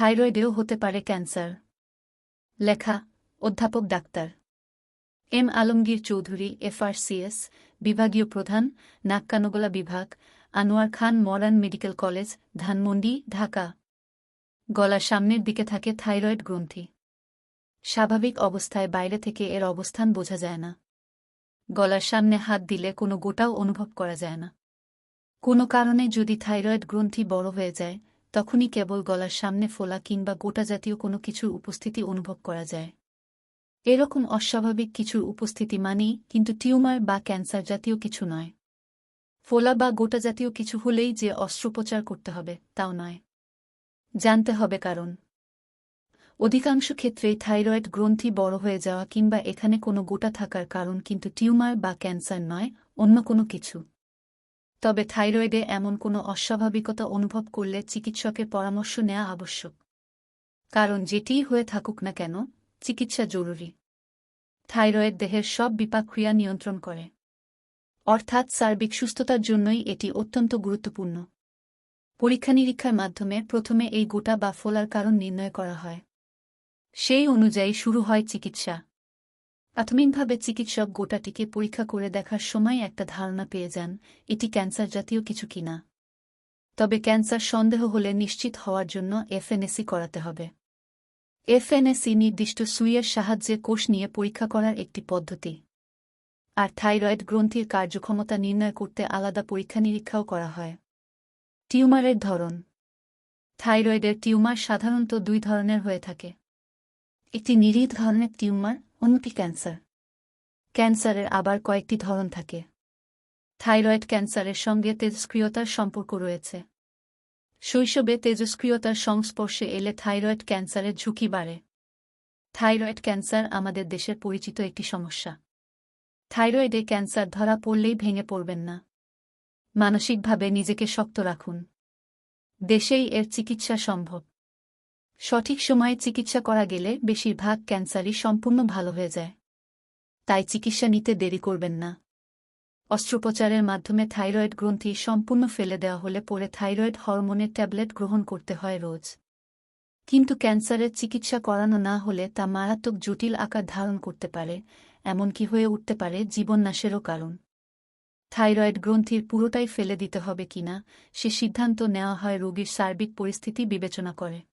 থাইরয়েডেও হতে পারে ক্যান্সার। লেখা, অধ্যাপক doctor. M Alamgir Chowdhury, FRCS, বিভাগীয় প্রধান, নাক্কানগোলা বিভাগ, Anwar Khan modern medical college, Dhanmondi, Dhaka. গলার সামনের দিকে থাকে থাইরয়েড গ্রন্থি। স্বাভাবিক অবস্থায় বাইরে থেকে এর অবস্থান বোঝা যায় না। গলার সামনে হাত দিলে কোনো গোটাও অনুভব করা যায় না। কোনো কারণে যদি থাইরয়েড গ্রন্থি বড় হয়ে যায় তখনই কেবল গলার সামনে ফোলা কিংবা গোটা জাতীয় কোনো কিছুর উপস্থিতি অনুভব করা যায়। এরকম অস্বাভাবিক কিছুর উপস্থিতি মানেই কিন্তু টিউমার বা ক্যান্সার জাতীয় কিছু নয়। ফোলা বা গোটা জাতীয় কিছু হলেই যে অস্ত্রোপচার করতে হবে, তাও নয়। জানতে হবে কারণ। অধিকাংশ ক্ষেত্রেই থাইরয়েড গ্রন্থি বড় হয়ে যাওয়া কিংবা এখানে কোনো গোটা থাকার কারণ কিন্তু টিউমার বা ক্যান্সার নয়, অন্য কোনো কিছু। তবে থাইরয়েডে এমন কোনো অস্বাভাবিকতা অনুভব করলে চিকিৎসকের পরামর্শ নেওয়া আবশ্যক। কারণ যেটিই হয়ে থাকুক না কেন, চিকিৎসা জরুরি। থাইরয়েড দেহের সব বিপাকক্রিয়া নিয়ন্ত্রণ করে। অর্থাৎ সার্বিক সুস্থতার জন্যই এটি অত্যন্ত গুরুত্বপূর্ণ। পরীক্ষা নিরীক্ষার মাধ্যমে প্রথমে এই গোটা বা ফোলার কারণ নির্ণয় করা হয়। সেই অনুযায়ী শুরু হয় চিকিৎসা। প্রাথমিকভাবে চিকিৎসক গোটাটিকে পরীক্ষা করে দেখার সময় একটা ধারণা পেয়ে যান, এটি ক্যান্সার জাতীয় কিছু কিনা তবে ক্যান্সার সন্দেহ হলে নিশ্চিত হওয়ার জন্য এফএনএসি করাতে হবে। এফএনএসি নির্দিষ্ট সুইয়ের সাহায্যে কোষ নিয়ে পরীক্ষা করার একটি পদ্ধতি। আর থাইরয়েড গ্রন্থির কার্যক্ষমতা নির্ণয় করতে আলাদা পরীক্ষা নিরীক্ষাও করা হয়। টিউমারের ধরন। থাইরয়েডের টিউমার সাধারণত দুই ধরনের হয়ে থাকে। একটি নিরীহ ধরনের টিউমার অন্যটি ক্যান্সার। ক্যান্সারের আবার কয়েকটি ধরন থাকে। থাইরয়েড ক্যান্সারের সঙ্গে তেজস্ক্রিয়তার সম্পর্ক রয়েছে। শৈশবে তেজস্ক্রিয়তার সংস্পর্শে এলে থাইরয়েড ক্যান্সারের ঝুঁকি বাড়ে। থাইরয়েড ক্যান্সার আমাদের দেশের পরিচিত একটি সমস্যা। থাইরয়েডে ক্যান্সার ধরা পড়লেই ভেঙে পড়বেন না। মানসিকভাবে নিজেকে শক্ত রাখুন। দেশেই এর চিকিৎসা সম্ভব। সঠিক সময়ে চিকিৎসা করা গেলে বেশিরভাগ ক্যান্সারই সম্পূর্ণ ভালো হয়ে যায়। তাই চিকিৎসা নিতে দেরি করবেন না। অস্ত্রোপচারের মাধ্যমে থাইরয়েড গ্রন্থি সম্পূর্ণ ফেলে দেওয়া হলে পরে থাইরয়েড হরমোনের ট্যাবলেট গ্রহণ করতে হয় রোজ। কিন্তু ক্যান্সারের চিকিৎসা করানো না হলে তা মারাত্মক জটিল আকার ধারণ করতে পারে, এমনকি হয়ে উঠতে পারে জীবননাশেরও কারণ। থাইরয়েড গ্রন্থির পুরোটাই ফেলে দিতে হবে কিনা, সে সিদ্ধান্ত নেওয়া হয় রোগীর সার্বিক পরিস্থিতি বিবেচনা করে।